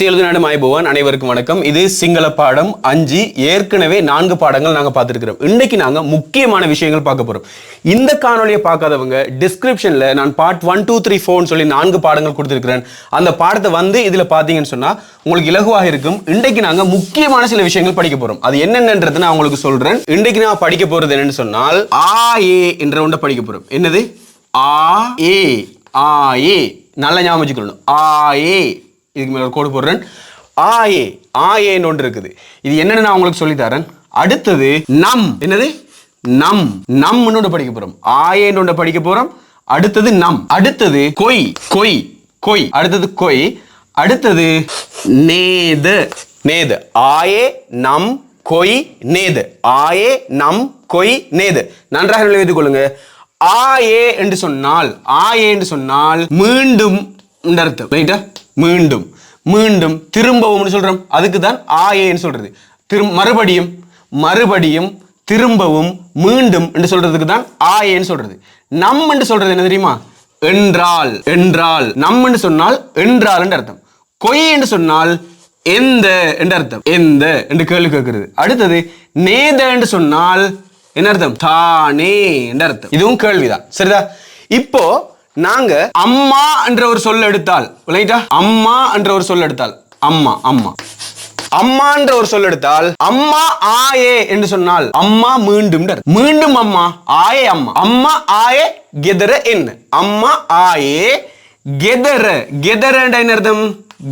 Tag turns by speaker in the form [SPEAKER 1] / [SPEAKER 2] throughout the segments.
[SPEAKER 1] சேலுது நாடு மாய்பவன் அனைவருக்கும் வணக்கம். இது சிங்கள பாடம் அஞ்சு. ஏற்கனவே நான்கு பாடங்கள் நாங்க பார்த்துருக்கிறோம். இன்னைக்கு நாங்க முக்கியமான விஷயங்கள் பார்க்க போறோம். இந்த காணொலியை பார்க்காதவங்க டிஸ்கிரிப்ஷன்ல நான் பார்ட் ஒன் டூ த்ரீ ஃபோர்னு சொல்லி நான்கு பாடங்கள் கொடுத்துருக்கிறேன். அந்த பாடத்தை வந்து இதுல பார்த்தீங்கன்னு சொன்னா உங்களுக்கு இலகுவாக இருக்கும். இன்றைக்கு நாங்க முக்கியமான சில விஷயங்கள் படிக்க போறோம். அது என்னென்னன்றது நான் உங்களுக்கு சொல்றேன். இன்றைக்கு நான் படிக்க போறது என்னன்னு சொன்னால் ஆ ஏ என்ற ஒன்றை படிக்க போகிறோம் என்னது? ஆ ஏ ஆ ஏ. நல்லா ஞாபகம் வச்சுக்கணும். ஆ ஏ. இதுக்கு மேல ஒரு கோடு போடுறேன். ஆ ஏ ஆ ஏன்னு ஒன்று இருக்குது. இது என்னென்னு நான் உங்களுக்கு சொல்லித் தரேன். அடுத்தது நம். என்னது? நம். நம்னு ஒன்று படிக்க போகிறோம் ஆ ஒன்று படிக்க போகிறோம் அடுத்தது நம். அடுத்தது கொய். கொய். கொய். அடுத்தது கொய். அடுத்தது நேது. நேது. ஆயே நம் கொய் நேது. ஆயே நம் கொய் நேது. நன்றாக நினைத்துக் கொள்ளுங்க. ஆயே என்று சொன்னால் ஆயே என்று சொன்னால் மீண்டும் அர்த்தம். ரைட்டா மீண்டும் மீண்டும் திரும்பவும் சொல்றோம்? அதுக்கு தான் ஆயேன்னு சொல்றது. திரும் மறுபடியும் மறுபடியும் திரும்பவும் மீண்டும் என்று சொல்றதுக்கு தான் ஆயேன்னு சொல்றது. நம் என்று சொல்றது என்ன தெரியுமா? என்றால் என்றால். நம் என்று சொன்னால் என்றால் என்று அர்த்தம். கொய் என்று சொன்னால் எந்த என்று அர்த்தம். எந்த என்று கேள்வி கேட்கிறது. அடுத்தது நேத என்று சொன்னால் என்ன அர்த்தம்? தானே என்று அர்த்தம். இதுவும் கேள்விதான். சரிதா? இப்போ நாங்க அம்மா என்ற ஒரு சொல் எடுத்தால் ரைட்டா அம்மா என்ற ஒரு சொல் எடுத்தால் அம்மா அம்மா. அம்மா என்ற ஒரு சொல் எடுத்தால் அம்மா ஆயே என்று சொன்னால் அம்மா மீண்டும் மீண்டும் அம்மா ஆயே அம்மா. அம்மா ஆயே கெதர என்ன அம்மா ஆயே கெதர. கெதர என்ன அர்த்தம்?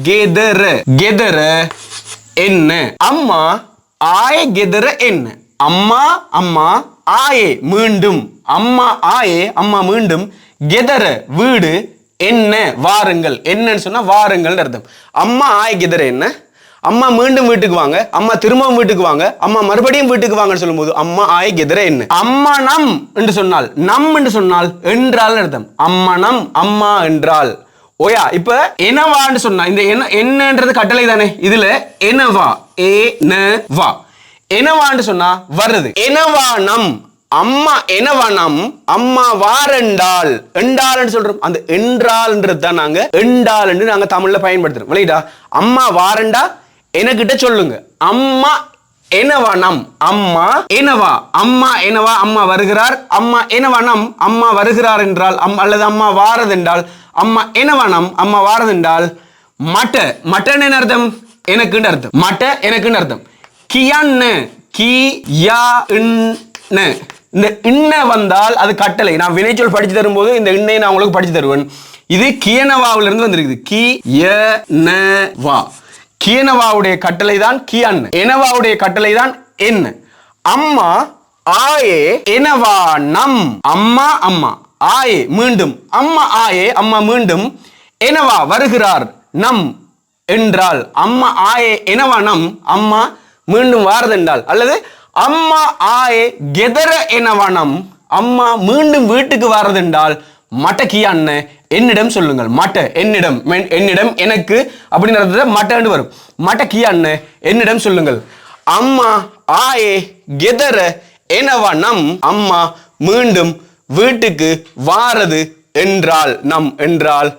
[SPEAKER 1] கெதர. கெதர என்ன அம்மா ஆயே கெதர என்ன அம்மா அம்மா ஆயே மீண்டும். அம்மா ஆயே அம்மா மீண்டும். கெதர வீடு என்ன வாருங்கள். என்னன்னு சொன்னா வாருங்கள் அர்த்தம். அம்மா ஆய கெதர என்ன? அம்மா மீண்டும் வீட்டுக்கு வாங்க. அம்மா திரும்பவும் வீட்டுக்கு வாங்க. அம்மா மறுபடியும் வீட்டுக்கு வாங்கன்னு சொல்லும்போது அம்மா ஆய கெதர என்ன? அம்மா நம் என்று சொன்னால் நம் என்று சொன்னால் என்றால் அர்த்தம். அம்மா நம் அம்மா என்றால். ஓயா இப்ப என்னவான்னு சொன்னா இந்த என்ன என்னன்றது கட்டளை தானே. இதுல என்னவா ஏ ந வா. என்னவான்னு சொன்னா வருது என்னவா நம் அம்மா என்னவா நம் அம்மா வாரெண்டாள். எண்டால்னு சொல்றோம். அந்த என்றால்ன்றது தான் நாங்க. என்று நாங்க தமிழ்ல பயன்படுத்துறோம். விளையாடா அம்மா வாரண்டா? எனக்கிட்ட சொல்லுங்க. அம்மா என்னவா நம் அம்மா என்னவா? அம்மா என்னவா? அம்மா வருகிறார். அம்மா என்னவா நம் அம்மா வருகிறார் என்றால் அம் அல்லது அம்மா வாரது என்றால் அம்மா என்னவா நம் அம்மா வாரது என்றால் மட்ட. மட்டன் என்ன அர்த்தம்? எனக்குன்னு அர்த்தம். மட்ட எனக்குன்னு அர்த்தம். கியான்னு. கி யா இன்னு. இந்த இன்ன வந்தால் அது கட்டளை. நான் வினைச்சொல் படித்து தரும்போது இந்த இன்னை நான் உங்களுக்கு படித்து தருவேன். இது கியனவாவில இருந்து வந்திருக்குது. கி ய ந வா. கியனவாவுடைய கட்டளை தான் கியன். எனவாவுடைய கட்டளை தான் என்ன அம்மா ஆயே எனவா நம். அம்மா அம்மா. ஆயே மீண்டும். அம்மா ஆயே அம்மா மீண்டும். எனவா வருகிறார் நம். என்றால் அம்மா ஆயே எனவா நம். அம்மா மீண்டும் வாரதென்றால். அல்லது அம்மா ஆயே கெதர எனவனம் அம்மா மீண்டும் வீட்டுக்கு வாரதென்றால் மட்டக்கியான்னு என்னிடம் சொல்லுங்கள். மட்ட என்னிடம் மென்- என்னிடம் எனக்கு அப்படின்னு மட்டன்னு வரும். மட்டக்கியான்னு என்னிடம் சொல்லுங்கள். அம்மா ஆயே கெதர எனவா நம் அம்மா மீண்டும் வீட்டுக்கு வாரது என்றால் நம் என்றால்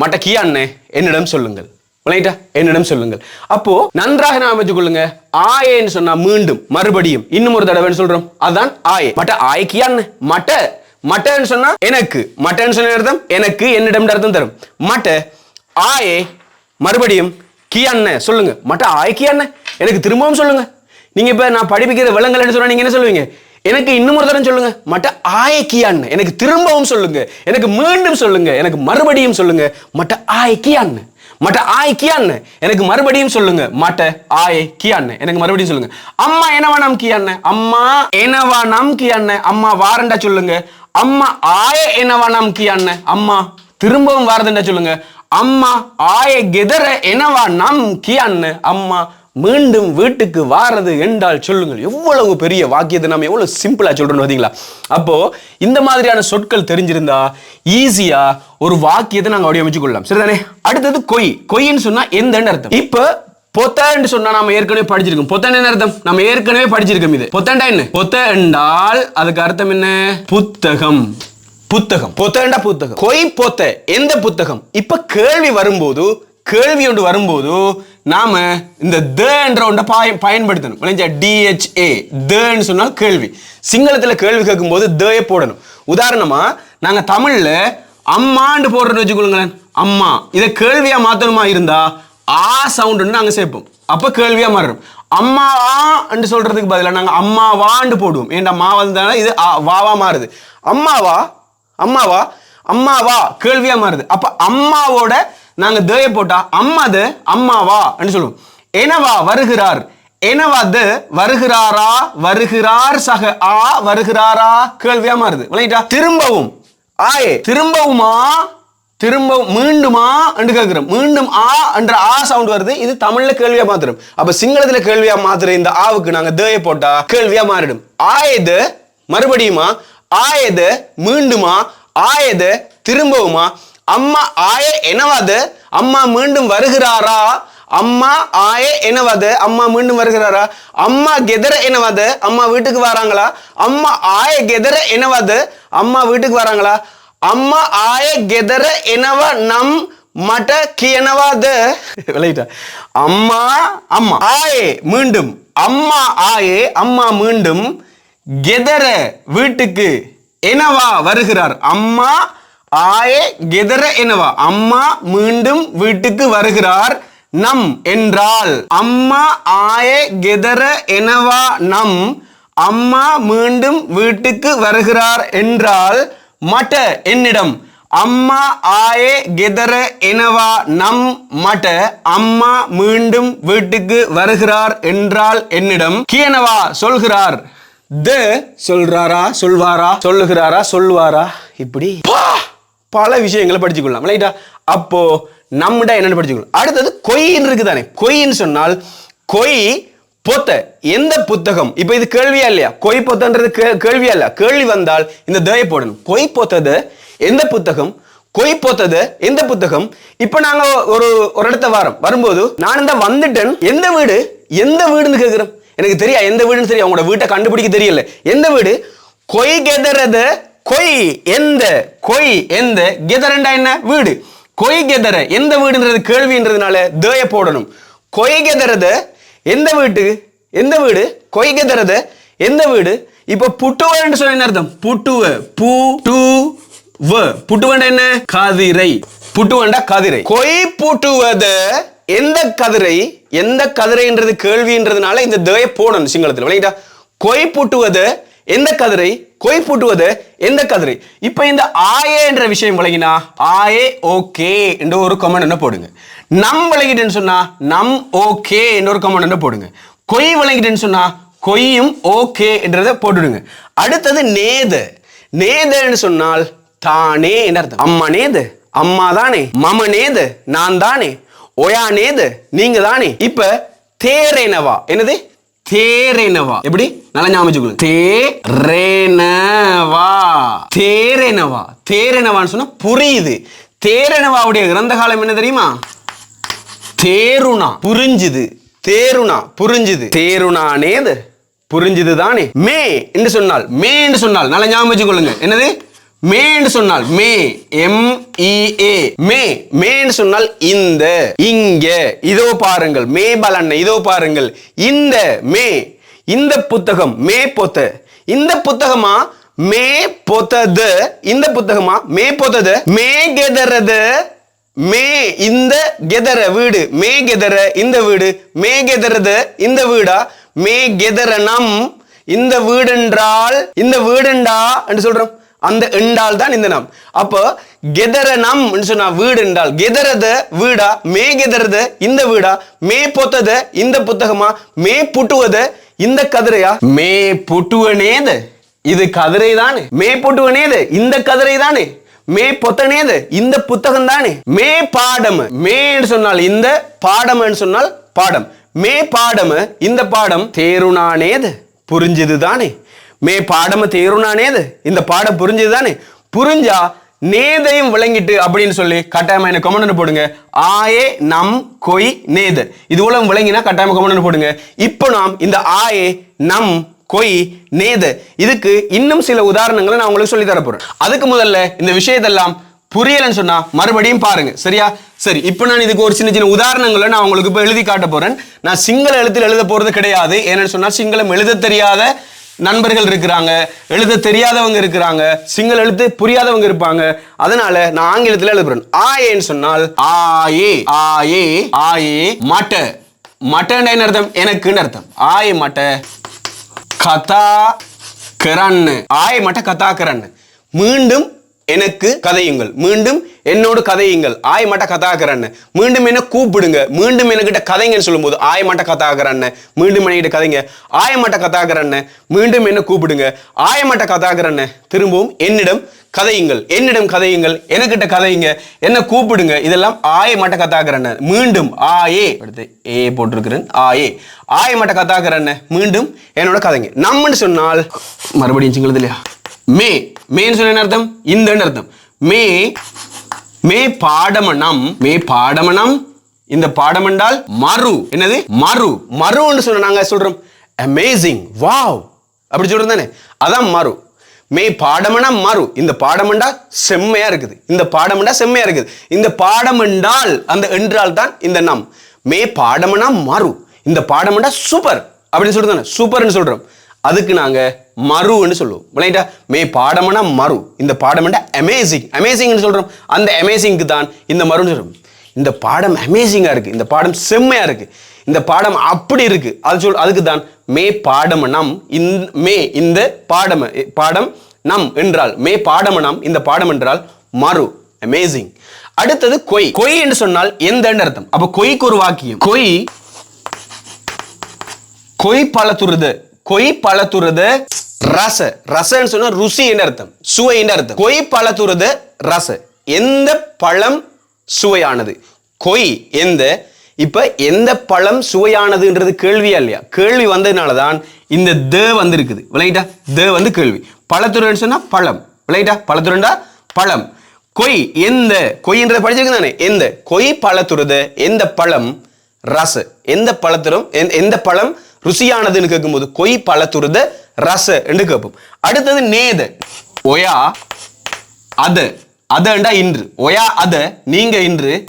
[SPEAKER 1] மட்டக்கியான்னு என்னிடம் சொல்லுங்கள். ரைட்டா என்னிடம் சொல்லுங்கள். அப்போ நன்றாக நான் அமைச்சு கொள்ளுங்க. ஆயேன்னு சொன்னா மீண்டும் மறுபடியும் இன்னும் ஒரு தடவை சொல்றோம். அதான் ஆயே. மட்ட ஆய்க்கியான்னு மட்ட மட்டன்னு சொன்னா எனக்கு. மட்டன்னு சொன்ன அர்த்தம் எனக்கு என்னிடம் அர்த்தம் தரும். மட்ட ஆயே மறுபடியும் கியான்னு சொல்லுங்க. மட்ட ஆய்க்கியான்னு எனக்கு திரும்பவும் சொல்லுங்க. நீங்க இப்ப நான் படிப்பிக்கிற விலங்கல்னு சொன்னா நீங்க என்ன சொல்லுவீங்க? எனக்கு இன்னும் ஒரு தரம் சொல்லுங்க. மட்ட ஆயக்கியான்னு எனக்கு திரும்பவும் சொல்லுங்க. எனக்கு மீண்டும் சொல்லுங்க. எனக்கு மறுபடியும் சொல்லுங்க. மட்ட ஆயக்கியான்னு மட்ட ஆய் கியான்னு. எனக்கு மறுபடியும் சொல்லுங்க. மட்ட ஆய் கியான்னு. எனக்கு மறுபடியும் சொல்லுங்க. அம்மா என்னவா நாம் கியான்னு. அம்மா என்னவா நாம் கியான்னு. அம்மா வாரண்டா சொல்லுங்க. அம்மா ஆய என்னவா நாம் கியான்னு. அம்மா திரும்பவும் வாரதுண்டா சொல்லுங்க. அம்மா ஆய கெதர என்னவா நம் கியான்னு. அம்மா மீண்டும் வீட்டுக்கு வாரது என்றால் சொல்லுங்கள். எவ்வளவு பெரிய வாக்கியத்தை நம்ம எவ்வளவு சிம்பிளா சொல்றோம் பாத்தீங்களா அப்போ இந்த மாதிரியான சொற்கள் தெரிஞ்சிருந்தா ஈஸியா ஒரு வாக்கியத்தை நாங்க வடிவமைச்சு கொள்ளலாம். சரிதானே? அடுத்தது கொய். கொய்ன்னு சொன்னா எந்த அர்த்தம்? இப்ப பொத்தன்னு சொன்னா நாம ஏற்கனவே படிச்சிருக்கோம். பொத்தன் என்ன அர்த்தம்? நம்ம ஏற்கனவே படிச்சிருக்கோம் இது. பொத்தண்டா என்ன? பொத்த என்றால் அதுக்கு அர்த்தம் என்ன? புத்தகம். புத்தகம். பொத்தண்டா புத்தகம். கொய் பொத்த. எந்த புத்தகம்? இப்ப கேள்வி வரும்போது கேள்வி ஒன்று வரும்போது நாம் இந்த த என்ற ஒன்றை பாய பயன்படுத்தணும். விளைஞ்சா டிஹெச்ஏ தன்னு சொன்னால் கேள்வி. சிங்களத்தில் கேள்வி கேட்கும்போது தய போடணும். உதாரணமாக நாங்கள் தமிழில் அம்மாண்டு போடுறது வச்சுக்கொள்ளுங்களேன் அம்மா. இதை கேள்வியாக மாற்றணுமா இருந்தால் ஆ சவுண்டுன்னு நாங்கள் சேர்ப்போம். அப்போ கேள்வியாக மாறும். அம்மாவா என்று பதிலாக நாங்கள் நாங்க அம்மாவாண்டு போடுவோம். ஏன்டா மா வந்தாலும் இது வாவா மாறுது. அம்மாவா அம்மாவா அம்மாவா கேள்வியாக மாறுது. அப்போ அம்மாவோட நாங்க தேய போட்டா அம்மாது அம்மாவா என்று சொல்லுவோம். எனவா வருகிறார்? எனவாது வருகிறாரா? வருகிறார் சக ஆ வருகிறாரா? கேள்வியா மாறுது. விளையாட்டா திரும்பவும். ஆயே திரும்பவுமா? திரும்பவும் மீண்டுமா? என்று கேட்கிறோம். மீண்டும் ஆ என்ற ஆ சவுண்ட் வருது. இது தமிழ்ல கேள்வியா மாத்திரம். அப்ப சிங்களத்துல கேள்வியா மாத்திர இந்த ஆவுக்கு நாங்க தேய போட்டா கேள்வியா மாறிடும். ஆயது மறுபடியுமா? ஆயது மீண்டுமா? ஆயது திரும்பவுமா? அம்மா ஆய என்னவாது? அம்மா மீண்டும் வருகிறாரா? அம்மா ஆய என்னவாது? அம்மா மீண்டும் வருகிறாரா? அம்மா கெதர என்னவாது? அம்மா வீட்டுக்கு வராங்களா? அம்மா ஆய கெதர என்னவாது? அம்மா வீட்டுக்கு வராங்களா? அம்மா ஆய கெதர எனவ நம் மட கியனவாது. விளையிட்டா. அம்மா அம்மா ஆயே மீண்டும். அம்மா ஆயே அம்மா மீண்டும் கெதர வீட்டுக்கு எனவா வருகிறார்? அம்மா ஆயே கெதர எனவா அம்மா மீண்டும் வீட்டுக்கு வருகிறார் நம் என்றால் அம்மா ஆயே கெதர எனவா நம் அம்மா மீண்டும் வீட்டுக்கு வருகிறார் என்றால் மட்ட என்னிடம் அம்மா ஆயே கெதர எனவா நம் மட்ட அம்மா மீண்டும் வீட்டுக்கு வருகிறார் என்றால் என்னிடம் கியனவா சொல்கிறார் த சொல்றாரா சொல்வாரா சொல்லுகிறாரா சொல்வாரா இப்படி பல விஷயங்களை படிச்சுக்கொள்ளலாம் ரைட்டா அப்போ நம்மட என்னென்னு படிச்சுக்கலாம் அடுத்தது கொய்ன்னு இருக்குதானே? கொய்ன்னு சொன்னால் கொய் பொத்த எந்த புத்தகம்? இப்போ இது கேள்வியா இல்லையா? கொய் பொத்தன்றது கே- கேள்வியா இல்ல கேள்வி வந்தால் இந்த தயை போடணும். கொய் பொத்தது எந்த புத்தகம்? கொய் பொத்தது எந்த புத்தகம்? இப்போ நாங்க ஒரு ஒரு இடத்த வாரம் வரும்போது நான் இந்த வந்துட்டேன். எந்த வீடு? எந்த வீடுன்னு கேட்குறேன் எனக்கு தெரியா எந்த வீடுன்னு தெரியும் அவங்களோட வீட்டை கண்டுபிடிக்க தெரியல. எந்த வீடு? கொய் கெதறது கொய் எந்த கொய் எந்த கெதரண்டா என்ன? வீடு. கொய் கெதர எந்த வீடுன்றது கேள்வின்றதுனால தேய போடணும். கொய் கெதறது எந்த வீட்டு? எந்த வீடு? கொய் கெதறது எந்த வீடு? இப்போ புட்டுவன்னு சொன்ன என்ன அர்த்தம்? புட்டுவ பூ டூ வ புட்டுவண்டா என்ன? கதிரை. புட்டுவண்டா கதிரை. கொய் புட்டுவது எந்த கதிரை? எந்த கதிரைன்றது கேள்வின்றதுனால இந்த தேய போடணும் சிங்களத்தில். விளையாட்டா கொய் புட்டுவது எந்த கதிரை? கொய் பூட்டுவது எந்த கதிரை? இப்ப இந்த ஆயே என்ற விஷயம் விளங்கினா ஆயே ஓகே என்ற ஒரு கமெண்ட் என்ன போடுங்க. நம் விளங்கிட்டேன்னு சொன்னா நம் ஓகே என்ற ஒரு கமெண்ட் என்ன போடுங்க. கொய் விளங்கிட்டேன்னு சொன்னா கொய்யும் ஓகே என்றதை போட்டுடுங்க. அடுத்தது நேது. நேதன்னு சொன்னால் தானே என்ன அர்த்தம். அம்மா நேது அம்மா தானே மம நேது நான் தானே ஒயா நேது நீங்க தானே. இப்ப தேரேனவா என்னது? தேரேனவா. எப்படி? நல்லா ஞாபகம் வச்சுக்கோங்க. தேரேனவா. தேரேனவா. தேரேனவான்னு சொன்னா புரியுது. தேரேனவாவுடைய கிரந்த காலம் என்ன தெரியுமா? தேருணா. புரிஞ்சுது. தேருணா. புரிஞ்சுது. தேருணானேது புரிஞ்சுது தானே மே என்று சொன்னால். மே என்று சொன்னால். நல்லா ஞாபகம் வச்சுக்கொள்ளுங்க. என்னது? மேன்னு சொன்னால் மே எம் மே மேன்னு சொன்னால் இந்த இங்க. இதோ பாருங்கள் மே பலன் இதோ பாருங்கள். இந்த மே இந்த புத்தகம் மே பொத்த. இந்த புத்தகமா மே பொத்தது? இந்த புத்தகமா மே பொத்தது? மே கெதறது? மே இந்த கெதர வீடு. மே கெதர இந்த வீடு. மே கெதறது இந்த வீடா? மே கெதர நம் இந்த வீடென்றால் இந்த வீடுண்டா என்று சொல்றோம். அந்த என்றால் தான் இந்த நாம். அப்போ கெதர நம் சொன்னா வீடு என்றால் கெதரது வீடா மே கெதரத இந்த வீடா மே பொத்தது இந்த புத்தகமா மே புட்டுவது இந்த கதிரையா? மே புட்டுவனேது இது கதிரை தானே மே புட்டுவனேது இந்த கதிரை தானே மே பொத்தனேது இந்த புத்தகம் தானே மே பாடம் மே சொன்னால் இந்த பாடம் சொன்னால் பாடம். மே பாடம் இந்த பாடம் தேருணானேது புரிஞ்சது தானே மே பாடம பாடம் நேது? இந்த பாடம் புரிஞ்சது தானே புரிஞ்சா நேதையும் விளங்கிட்டு அப்படின்னு சொல்லி கட்டாயமா என்ன கமெண்ட் போடுங்க. ஆயே நம் கொய் நேது. இது உலகம் விளங்கினா கட்டாயமா கமெண்ட் போடுங்க. இப்போ நாம் இந்த ஆயே நம் கொய் நேது. இதுக்கு இன்னும் சில உதாரணங்களை நான் உங்களுக்கு சொல்லி தரப்போறேன். அதுக்கு முதல்ல இந்த விஷயத்தெல்லாம் புரியலன்னு சொன்னா மறுபடியும் பாருங்க. சரியா? சரி இப்போ நான் இதுக்கு ஒரு சின்ன சின்ன உதாரணங்களை நான் உங்களுக்கு இப்போ எழுதி காட்ட போறேன். நான் சிங்கள எழுத்தில் எழுத போறது கிடையாது. ஏன்னு சொன்னா சிங்களம் எழுத தெரியாத நண்பர்கள் இருக்கிறாங்க எழுத தெரியாதவங்க இருக்கிறாங்க சிங்கள எழுத்து புரியாதவங்க இருப்பாங்க. அதனால நான் ஆங்கிலத்தில் எழுதுறேன். ஆயேன்னு சொன்னால் ஆயே ஆயே ஆயே மட்ட. மட்டன்னு என்ன அர்த்தம்? எனக்குன்னு அர்த்தம். ஆயே மட்ட கதா கரன்னு. ஆய மட்ட கதா கரன்னு. மீண்டும் எனக்கு கதையுங்கள். மீண்டும் என்னோடு கதையுங்கள். ஆய் மட்ட கதாகரண்ண மீண்டும் என்ன கூப்பிடுங்க. மீண்டும் என்கிட்ட கதைங்கன்னு சொல்லும்போது ஆய் மட்ட கதாகரண்ண மீண்டும் என்கிட்ட கதைங்க. ஆய மட்ட கதாகரண்ண மீண்டும் என்ன கூப்பிடுங்க. ஆய மட்ட கதாகரண்ண திரும்பவும் என்னிடம் கதையுங்கள். என்னிடம் கதையுங்கள். எனக்கிட்ட கதையுங்க. என்ன கூப்பிடுங்க. இதெல்லாம் ஆய மட்ட கதாகரண்ண மீண்டும் ஆயே. அடுத்து ஏ போட்டிருக்கிறேன். ஆயே. ஆய மட்ட கதாகரண்ண மீண்டும் என்னோட கதைங்க. நம்மன்னு சொன்னால் மறுபடியும் இல்லையா மே. மேன்னு சொன்ன என்ன அர்த்தம்? இந்தன்னு அர்த்தம். மே மே பாடமனம். மே பாடமனம். இந்த பாடம் என்றால் மறு. என்னது? மறு. மறுன்னு சொன்ன நாங்க சொல்றோம்? அமேசிங் வாவ் அப்படி சொல்றோம் தானே? அதான் மறு. மே பாடமனா மறு. இந்த பாடமண்டா செம்மையா இருக்குது. இந்த பாடமண்டா செம்மையா இருக்குது. இந்த பாடம் என்றால் அந்த என்றால் தான் இந்த நம். மே பாடமனா மறு. இந்த பாடமண்டா சூப்பர் அப்படின்னு சொல்றோம் சூப்பர்னு சொல்றோம். அதுக்கு நாங்க மறுன்னு சொல்லுவோம். விளையாட்டா மே பாடம்னா மறு. இந்த பாடம்னா அமேசிங் அமேசிங்னு சொல்றோம். அந்த அமேசிங்க்கு தான் இந்த மறுன்னு சொல்றோம். இந்த பாடம் அமேசிங்கா இருக்கு. இந்த பாடம் செம்மையா இருக்கு. இந்த பாடம் அப்படி இருக்கு. அது சொல் அதுக்கு தான் மே பாடம் நம் இந்த மே இந்த பாடம் பாடம் நம் என்றால் மே பாடம் நம் இந்த பாடம் என்றால் மறு. அமேசிங் அடுத்தது கொய். கொய் என்று சொன்னால் எந்த அர்த்தம்? அப்போ கொய்க்கு ஒரு வாக்கியம். கொய் கொய் பழத்துறது கொய் பழத்துறது ரச. ரசன்னு சொன்னா ருசி என்ன அர்த்தம். சுவை என்ன அர்த்தம். கொய் பழத்துறது ரச. எந்த பழம் சுவையானது? கொய் எந்த? இப்ப எந்த பழம் சுவையானதுன்றது கேள்வியா இல்லையா? கேள்வி வந்ததுனால தான் இந்த த வந்து இருக்குது விளையிட்டா த வந்து கேள்வி. பழத்துறைன்னு சொன்னா பழம். விளையிட்டா பழத்துறண்டா? பழம். கொய் எந்த? கொய்ன்றதை படிச்சிருக்கு தானே எந்த? கொய் பழத்துறது. எந்த பழம்? ரச. எந்த பழத்துறம்? எந்த- எந்த பழம் ருசியானதுன்னு கேட்கும்போது கொய் பழத்துறது ரச என்று கேட்போம் அடுத்தது நேத. ஒயா அத. அதண்டா இன்று. ஒயா அத. நீங்க இன்று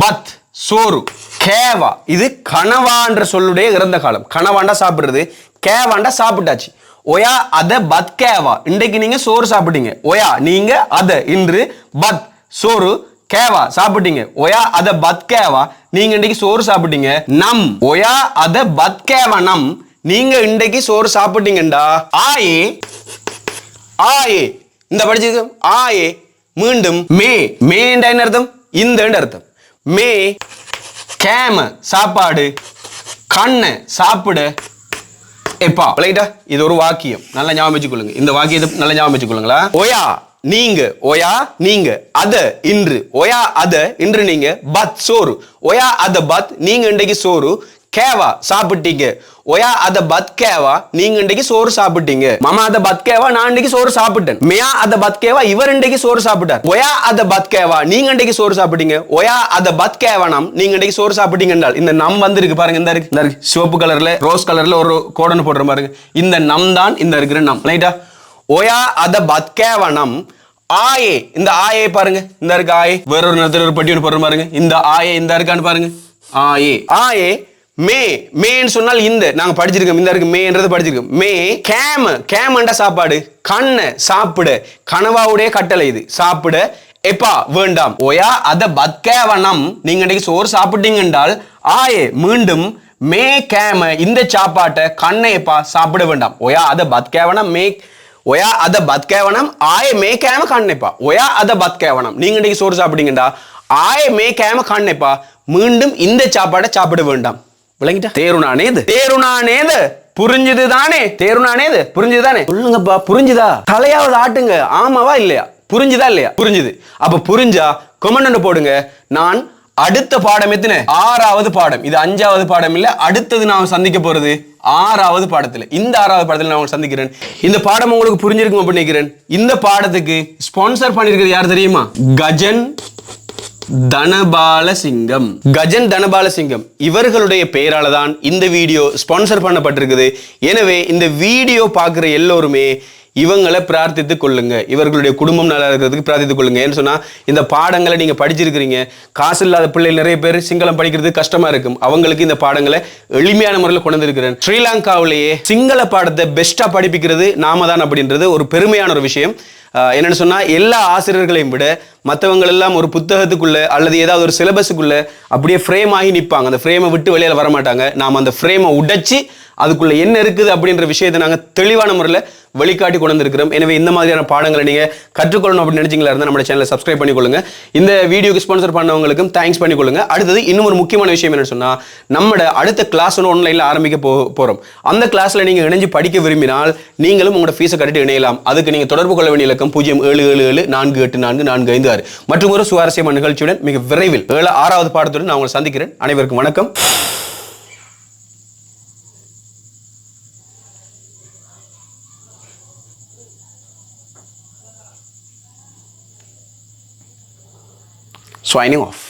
[SPEAKER 1] பத் சோறு. கேவா. இது கனவான்ற சொல்லுடைய இறந்த காலம். கனவாண்டா சாப்பிடுறது. கேவாண்டா சாப்பிட்டாச்சு. ஒயா அத பத் கேவா. இன்றைக்கு நீங்க சோறு சாப்பிட்டீங்க. ஒயா நீங்க அத. இன்று பத் சோறு கேவா. சாப்பிட்டீங்க. ஒயா அத பத் கேவா. நீங்க இன்னைக்கு சோறு சாப்பிட்டீங்க. நம். ஒயா அத பத் கேவா நம். நீங்க இன்றைக்கு சோறு சாப்பிட்டீங்கடா ஆயே. ஆயே. இந்த படிச்சது ஆயே. மீண்டும் மே. மே என்ன அர்த்தம்? இந்த அர்த்தம். மே. கேம சாப்பாடு. கண்ணை சாப்பிட. எப்பா ரைட்டா இது ஒரு வாக்கியம். நல்லா ஞாபகம் வச்சுக்கொள்ளுங்க. இந்த வாக்கியத்தை நல்லா ஞாபகம் வச்சுக்கொள்ளுங்களா? ஓயா நீங்க ஓயா நீங்க அத இன்று. ஓயா அத இன்று நீங்க பத் சோறு. ஓயா அத பத் நீங்க இன்றைக்கு சோறு. கேவா சாப்பிட்டீங்க. ஒயா அத பத் கேவா நீங்க இன்றைக்கு சோறு சாப்பிட்டீங்க. மாமா அத பத் கேவா நான் இன்றைக்கு சோறு சாப்பிட்டேன். மியா அத பத் கேவா இவர் இன்றைக்கு சோறு சாப்பிட்டார். ஒயா அத பத் கேவா நீங்க இன்றைக்கு சோறு சாப்பிட்டீங்க. ஒயா அத பத் கேவா நம் நீங்க இன்றைக்கு சோறு சாப்பிட்டீங்க என்றால் இந்த நம் வந்திருக்கு பாருங்க இந்த இருக்கு இந்த இருக்கு. சிவப்பு கலர்ல ரோஸ் கலர்ல ஒரு கோடன் போடுற பாருங்க. இந்த நம் தான் இந்த இருக்கிற நம் ரைட்டா? ஒயா அத பத்கேவா நம் ஆயே இந்த ஆயே பாருங்க இந்த இருக்கு ஆயே. வேறொரு நேரத்தில் ஒரு பட்டியல் போடுற பாருங்க இந்த ஆயே இந்த இருக்கான்னு பாருங்க. ஆயே ஆயே மே மேன்னு சொன்னால் இந்த. நாங்க படிச்சிருக்கோம் இந்த இருக்கு மேன்றது படிச்சிருக்கோம். மே கேம கேமண்டா சாப்பாடு கண்ண சாப்பிட. கனவாவுடைய கட்டளை இது. சாப்பிட. எப்பா வேண்டாம். ஓயா அத பத்கேவனம் நீங்க இன்னைக்கு சோறு சாப்பிட்டீங்க என்றால் ஆயே மீண்டும் மே கேம இந்த சாப்பாட்டை கண்ணை எப்பா சாப்பிட வேண்டாம். ஓயா அத பத்கேவனம் மே ஒயா அத பத்கேவனம் ஆய மே கேம கண்ணேப்பா ஒயா அத பத்கேவனம் நீங்க இன்னைக்கு சோறு சாப்பிட்டீங்கடா ஆய மே கேம கண்ணேப்பா மீண்டும் இந்த சாப்பாடை சாப்பிட வேண்டாம். விளங்கிட்டா? தேருனானேது தேருனானேது புரிஞ்சுது தானே? தேருனானேது புரிஞ்சுது தானே? சொல்லுங்கப்பா புரிஞ்சுதா? தலையாவது ஆட்டுங்க. ஆமாவா இல்லையா? புரிஞ்சுதா இல்லையா? புரிஞ்சுது. அப்ப புரிஞ்சா கொமெண்ட் போடுங்க. நான் அடுத்த பாடம் எத்தனை ஆறாவது பாடம். இது அஞ்சாவது பாடம் இல்ல அடுத்தது நான் சந்திக்க போறது. ஆறாவது பாடத்துல. இந்த ஆறாவது பாடத்துல நான் சந்திக்கிறேன். இந்த பாடம் உங்களுக்கு புரிஞ்சிருக்கும் அப்படின்னு நினைக்கிறேன். இந்த பாடத்துக்கு ஸ்பான்சர் பண்ணிருக்கிறது யார் தெரியுமா? கஜன் தனபாலசிங்கம். கஜன் தனபாலசிங்கம். இவர்களுடைய பெயரால தான் இந்த வீடியோ ஸ்பான்சர் பண்ணப்பட்டிருக்குது. எனவே இந்த வீடியோ பார்க்குற எல்லோருமே இவங்களை பிரார்த்தித்து கொள்ளுங்க. இவர்களுடைய குடும்பம் நல்லா இருக்கிறதுக்கு பிரார்த்தித்துக் கொள்ளுங்க. ஏன்னு சொன்னால் இந்த பாடங்களை நீங்கள் படிச்சிருக்கிறீங்க. காசு இல்லாத பிள்ளைகள் நிறைய பேர் சிங்களம் படிக்கிறது கஷ்டமா இருக்கும். அவங்களுக்கு இந்த பாடங்களை எளிமையான முறையில் கொண்டு வந்திருக்கிறேன். ஸ்ரீலங்காவிலேயே சிங்கள பாடத்தை பெஸ்ட்டாக படிப்பிக்கிறது நாம தான் அப்படின்றது ஒரு பெருமையான ஒரு விஷயம். என்னென்னு சொன்னால் எல்லா ஆசிரியர்களையும் விட மற்றவங்க எல்லாம் ஒரு புத்தகத்துக்குள்ளே அல்லது ஏதாவது ஒரு சிலபஸுக்குள்ள அப்படியே ஃப்ரேம் ஆகி நிற்பாங்க அந்த ஃப்ரேமை விட்டு வெளியில் வர மாட்டாங்க நாம் அந்த ஃப்ரேமை உடைச்சி அதுக்குள்ளே என்ன இருக்குது அப்படின்ற விஷயத்தை நாங்கள் தெளிவான முறையில் வழிகாட்டி கொண்டு வந்திருக்கிறோம் எனவே இந்த மாதிரியான பாடங்களை நீங்கள் கற்றுக்கொள்ளணும் அப்படின்னு நினைச்சீங்களா இருந்தால் நம்ம சேனலை சப்ஸ்கிரைப் பண்ணிக்கொள்ளுங்க. இந்த வீடியோக்கு ஸ்பான்சர் பண்ணவங்களுக்கும் தேங்க்ஸ் பண்ணிக்கொள்ளுங்க. அடுத்தது இன்னும் ஒரு முக்கியமான விஷயம் என்னன்னு சொன்னால் நம்மளோட அடுத்த கிளாஸ் ஒன்று ஆன்லைனில் ஆரம்பிக்க போ போகிறோம் அந்த கிளாஸில் நீங்கள் இணைஞ்சு படிக்க விரும்பினால் நீங்களும் உங்களோட ஃபீஸை கட்டிட்டு இணையலாம். அதுக்கு நீங்கள் தொடர்பு கொள்ள வேண்டிய இலக்கம் பூஜ்ஜியம் ஏழு ஏழு ஏழு நான்கு எட்டு நான்கு நான்கு ஐந்து ஆறு. மற்றும் ஒரு சுவாரஸ்யமான நிகழ்ச்சியுடன் மிக விரைவில் ஏழு ஆறாவது பாடத்துடன் நான் உங்களை சந்திக்கிறேன். அனைவருக்கும் வணக்கம். Signing off